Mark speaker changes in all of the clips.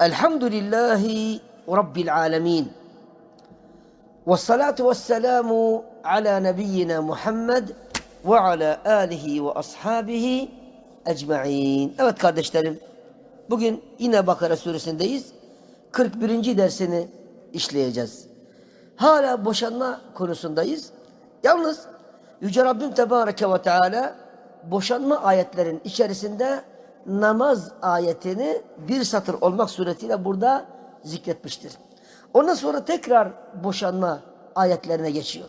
Speaker 1: Elhamdülillahi Rabbil alemin. Ve salatu ve selamu ala nebiyyina Muhammed ve ala alihi ve ashabihi ecma'in. Evet kardeşlerim, bugün yine Bakara suresindeyiz. 41. dersini işleyeceğiz. Hala boşanma konusundayız. Yalnız Yüce Rabbim Tebareke ve Teala boşanma ayetlerin içerisinde namaz ayetini bir satır olmak suretiyle burada zikretmiştir. Ondan sonra tekrar boşanma ayetlerine geçiyor.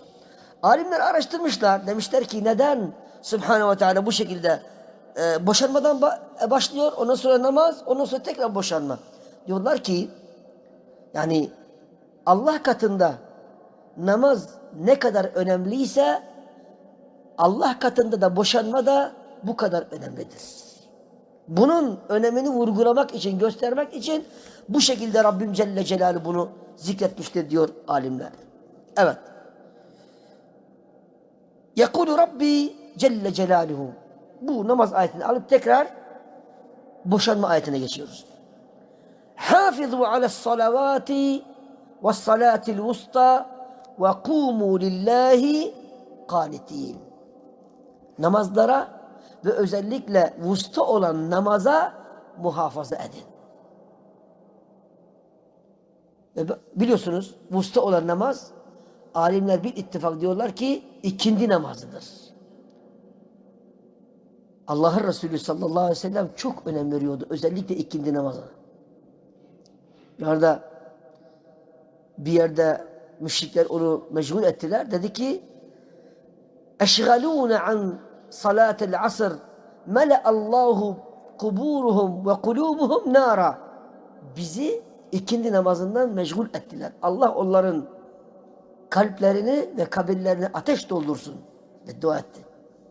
Speaker 1: Alimler araştırmışlar. Demişler ki neden Subhanahu ve Teala bu şekilde e, boşanmadan ba- başlıyor. Ondan sonra namaz, ondan sonra tekrar boşanma. Diyorlar ki yani Allah katında namaz ne kadar önemliyse Allah katında da boşanma da bu kadar önemlidir. Bunun önemini vurgulamak için, göstermek için bu şekilde Rabbim Celle Celaluhu bunu zikretmiştir diyor alimler. Evet. Yekulu Rabbi Celle Celaluhu. Bu namaz ayetini alıp tekrar boşanma ayetine geçiyoruz. Hafizu ala salavati ve salatil vusta ve kumu lillahi kanitin. Namazlara ve özellikle vusta olan namaza muhafaza edin. Biliyorsunuz vusta olan namaz alimler bir ittifak diyorlar ki ikindi namazıdır. Allah'ın Resulü sallallahu aleyhi ve sellem çok önem veriyordu. Özellikle ikindi namazına. Bir arada bir yerde müşrikler onu meşgul ettiler. Dedi ki eşgalûne an salatel asr mele Allahu kuburuhum ve kulubuhum nara. Bizi ikindi namazından meşgul ettiler. Allah onların kalplerini ve kabirlerini ateş doldursun. Ve dua etti.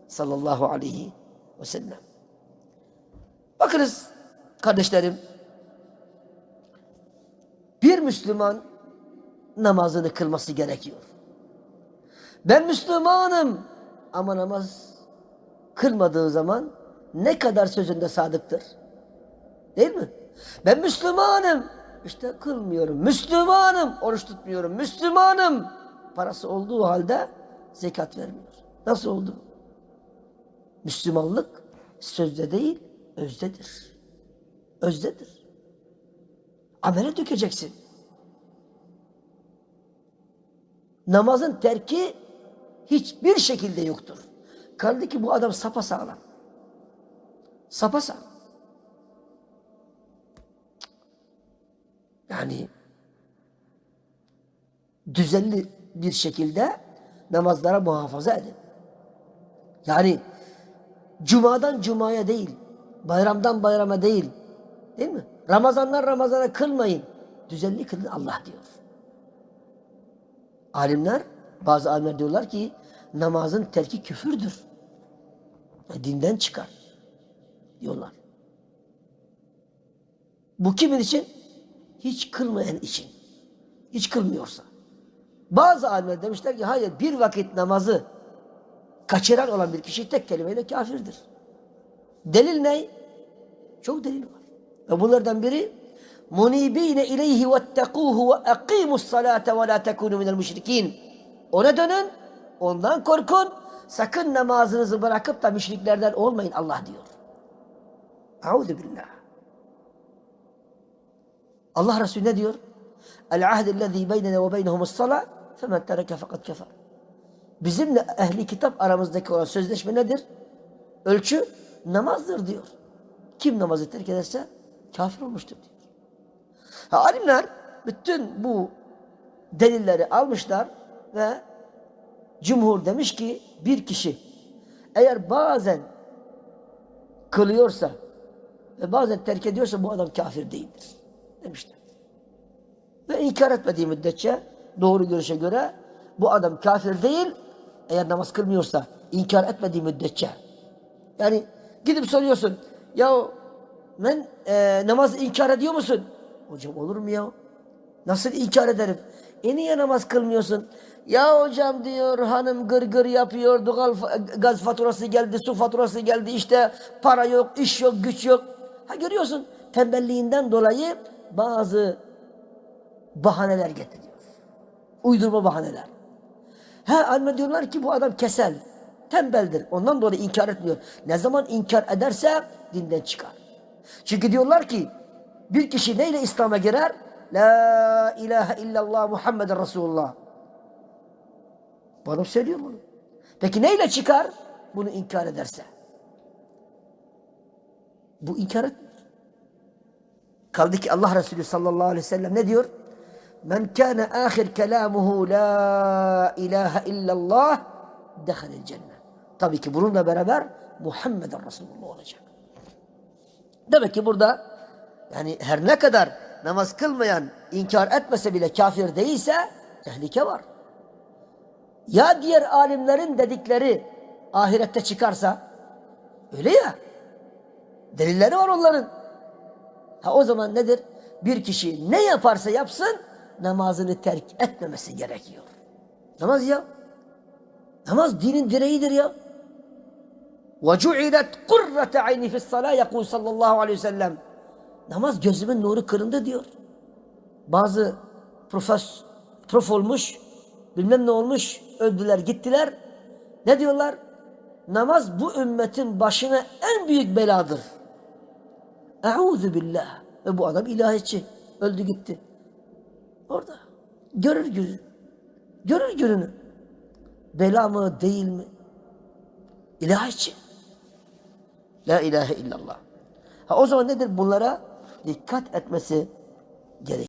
Speaker 1: Sallallahu aleyhi ve sellem. Bakınız kardeşlerim. Bir Müslüman namazını kılması gerekiyor. Ben Müslümanım ama namaz kılmadığı zaman ne kadar sözünde sadıktır. Değil mi? Ben Müslümanım. İşte kılmıyorum. Müslümanım. Oruç tutmuyorum. Müslümanım. Parası olduğu halde zekat vermiyor. Nasıl oldu? Müslümanlık sözde değil, özdedir. Özdedir. Amele dökeceksin. Namazın terki hiçbir şekilde yoktur. Kaldı ki bu adam sapa sağlam. Sapa. Yani düzenli bir şekilde namazlara muhafaza edin. Yani cumadan cumaya değil, bayramdan bayrama değil. Değil mi? Ramazanlar Ramazana kılmayın. Düzenli kılın Allah diyor. Alimler, bazı alimler diyorlar ki namazın terki küfürdür. Dinden çıkar. Diyorlar. Bu kimin için? Hiç kılmayan için. Hiç kılmıyorsa. Bazı alimler demişler ki hayır bir vakit namazı kaçıran olan bir kişi tek kelimeyle kafirdir. Delil ne? Çok delil var. Ve bunlardan biri munibine ileyhi vettekuhu ve akimus salate ve la tekunu minel müşrikin. Ona dönün, ondan korkun, sakın namazınızı bırakıp da müşriklerden olmayın Allah diyor. Euzu billah. Allah Resulü ne diyor? El ahdellezî beynene ve beynehumus salâ femen tereke fakat kefer. Bizimle ehli kitap aramızdaki olan sözleşme nedir? Ölçü namazdır diyor. Kim namazı terk ederse kafir olmuştur diyor. Ha, alimler bütün bu delilleri almışlar ve cumhur demiş ki bir kişi eğer bazen kılıyorsa ve bazen terk ediyorsa bu adam kafir değildir demişler. Ve inkar etmediği müddetçe doğru görüşe göre bu adam kafir değil eğer namaz kılmıyorsa inkar etmediği müddetçe. Yani gidip soruyorsun ya ben e, namaz inkar ediyor musun? Hocam olur mu ya? Nasıl inkar ederim? E niye namaz kılmıyorsun? Ya hocam diyor hanım gır gır yapıyor, doğal gaz faturası geldi, su faturası geldi, işte para yok, iş yok, güç yok. Ha görüyorsun tembelliğinden dolayı bazı bahaneler getiriyor. Uydurma bahaneler. Ha anne diyorlar ki bu adam kesel, tembeldir. Ondan dolayı inkar etmiyor. Ne zaman inkar ederse dinden çıkar. Çünkü diyorlar ki bir kişi neyle İslam'a girer? La ilahe illallah Muhammeden Resulullah. Söylüyor bunu. Peki neyle çıkar? Bunu inkar ederse. Bu inkar etmiyor. Kaldı ki Allah Resulü sallallahu aleyhi ve sellem ne diyor? Men kâne ahir kelamuhu la ilahe illallah dehalil cennet. Tabii ki bununla beraber Muhammeden Resulullah olacak. Demek ki burada yani her ne kadar namaz kılmayan inkar etmese bile kafir değilse tehlike var Ya diğer alimlerin dedikleri ahirette çıkarsa öyle ya delilleri var onların. Ha o zaman nedir? Bir kişi ne yaparsa yapsın namazını terk etmemesi gerekiyor. Namaz ya. Namaz dinin direğidir ya. وَجُعِلَتْ قُرَّةَ عَيْنِ فِي الصَّلَاةِ يَقُولُ sallallahu aleyhi ve sellem. Namaz gözümün nuru kırıldı diyor. Bazı profes, prof olmuş, bilmem ne olmuş, öldüler gittiler. Ne diyorlar? Namaz bu ümmetin başına en büyük beladır. Eûzü billah. Ve bu adam ilahiyatçı. Öldü gitti. Orada. Görür günü. Görür gününü. Bela mı değil mi? İlahiyatçı. La ilahe illallah. Ha o zaman nedir? Bunlara dikkat etmesi gerek.